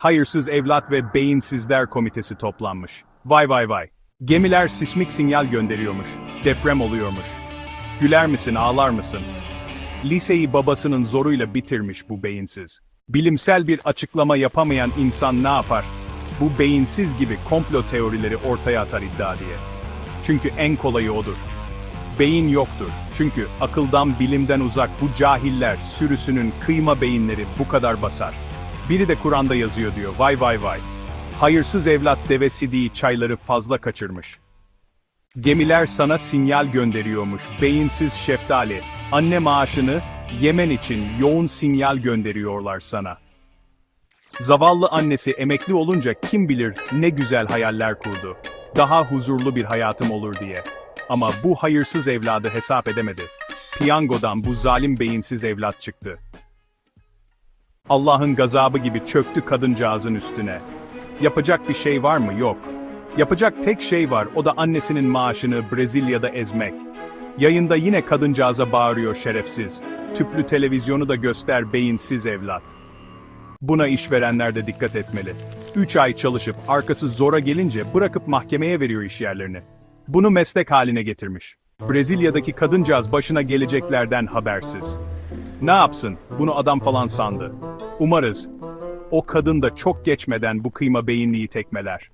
Hayırsız evlat ve beyinsizler komitesi toplanmış. Vay vay vay. Gemiler sismik sinyal gönderiyormuş. Deprem oluyormuş. Güler misin, ağlar mısın? Liseyi babasının zoruyla bitirmiş bu beyinsiz. Bilimsel bir açıklama yapamayan insan ne yapar? Bu beyinsiz gibi komplo teorileri ortaya atar iddia diye. Çünkü en kolayı odur. Beyin yoktur. Çünkü akıldan bilimden uzak bu cahiller sürüsünün kıyma beyinleri bu kadar basar. Biri de Kur'an'da yazıyor diyor. Vay vay vay. Hayırsız evlat devesi değil çayları fazla kaçırmış. Gemiler sana sinyal gönderiyormuş. Beyinsiz şeftali. Anne maaşını yemen için yoğun sinyal gönderiyorlar sana. Zavallı annesi emekli olunca kim bilir ne güzel hayaller kurdu. Daha huzurlu bir hayatım olur diye. Ama bu hayırsız evladı hesap edemedi. Piyangodan bu zalim beyinsiz evlat çıktı. Allah'ın gazabı gibi çöktü kadıncağızın üstüne. Yapacak bir şey var mı? Yok. Yapacak tek şey var, o da annesinin maaşını Brezilya'da ezmek. Yayında yine kadıncağıza bağırıyor şerefsiz. Tüplü televizyonu da göster beyinsiz evlat. Buna işverenler de dikkat etmeli. 3 ay çalışıp arkası zora gelince bırakıp mahkemeye veriyor iş yerlerini. Bunu meslek haline getirmiş. Brezilya'daki kadıncağız başına geleceklerden habersiz. Ne yapsın? Bunu adam falan sandı. Umarız o kadın da çok geçmeden bu kıyma beyinliği tekmeler.